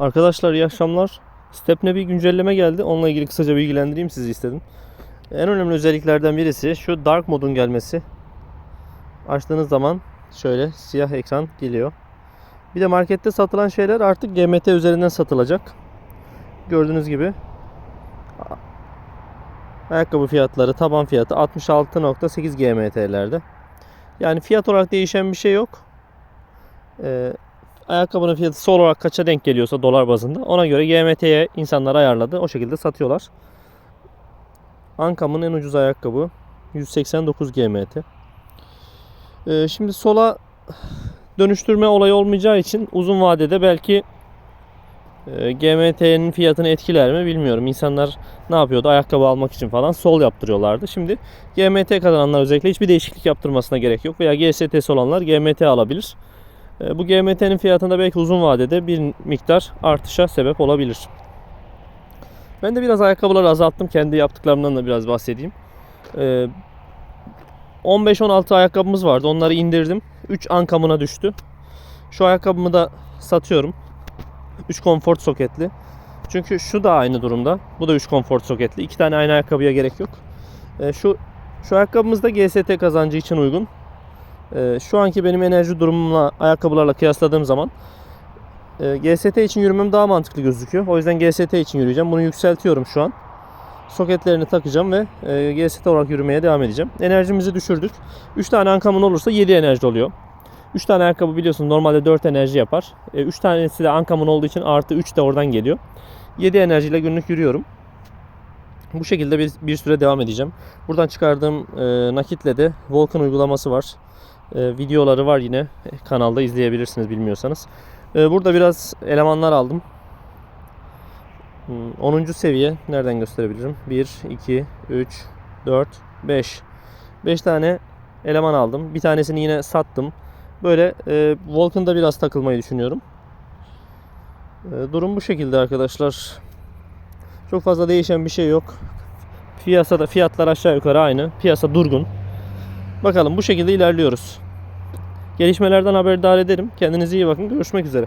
Arkadaşlar iyi akşamlar. Stepne bir güncelleme geldi. Onunla ilgili kısaca bilgilendireyim sizi istedim. En önemli özelliklerden birisi şu dark modun gelmesi. Açtığınız zaman şöyle siyah ekran geliyor. Bir de markette satılan şeyler artık GMT üzerinden satılacak. Gördüğünüz gibi ayakkabı fiyatları taban fiyatı 66.8 GMT'lerde. Yani fiyat olarak değişen bir şey yok. Ee, ayakkabının fiyatı sol olarak kaça denk geliyorsa dolar bazında ona göre GMT'ye insanlar ayarladı. O şekilde satıyorlar. Ankam'ın en ucuz ayakkabı 189 GMT. Ee, şimdi sola dönüştürme olayı olmayacağı için uzun vadede belki e, GMT'nin fiyatını etkiler mi bilmiyorum. İnsanlar ne yapıyordu? Ayakkabı almak için falan sol yaptırıyorlardı. Şimdi GMT kazananlar özellikle hiçbir değişiklik yaptırmasına gerek yok. Veya GST'si olanlar GMT alabilir. E, Bu GMT'nin fiyatında belki uzun vadede bir miktar artışa sebep olabilir. Ben de biraz ayakkabıları azalttım. Kendi yaptıklarımdan da biraz bahsedeyim. E, 15-16 ayakkabımız vardı. Onları indirdim. 3 ankamına düştü. Şu ayakkabımı da satıyorum. 3 konfor soketli. Çünkü şu da aynı durumda. Bu da 3 konfor soketli. 2 tane aynı ayakkabıya gerek yok. E, şu şu ayakkabımız da GST kazancı için uygun. E, şu anki benim enerji durumumla ayakkabılarla kıyasladığım zaman e, GST için yürümem daha mantıklı gözüküyor. O yüzden GST için yürüyeceğim. Bunu yükseltiyorum şu an. Soketlerini takacağım ve e, GST olarak yürümeye devam edeceğim. Enerjimizi düşürdük. 3 tane ankamın olursa 7 enerji oluyor. 3 tane ayakkabı biliyorsun normalde 4 enerji yapar. 3 tanesi de ankamın olduğu için artı 3 de oradan geliyor. 7 enerjiyle günlük yürüyorum. Bu şekilde bir, bir süre devam edeceğim. Buradan çıkardığım e, nakitle de Volkan uygulaması var. E, videoları var yine kanalda izleyebilirsiniz bilmiyorsanız. E, burada biraz elemanlar aldım. Hmm, 10. seviye nereden gösterebilirim? 1, 2, 3, 4, 5. 5 tane eleman aldım. Bir tanesini yine sattım. Böyle e, Vulcan'da biraz takılmayı düşünüyorum. E, durum bu şekilde arkadaşlar. Çok fazla değişen bir şey yok. Piyasada fiyatlar aşağı yukarı aynı. Piyasa durgun. Bakalım bu şekilde ilerliyoruz. Gelişmelerden haberdar ederim. Kendinize iyi bakın. Görüşmek üzere.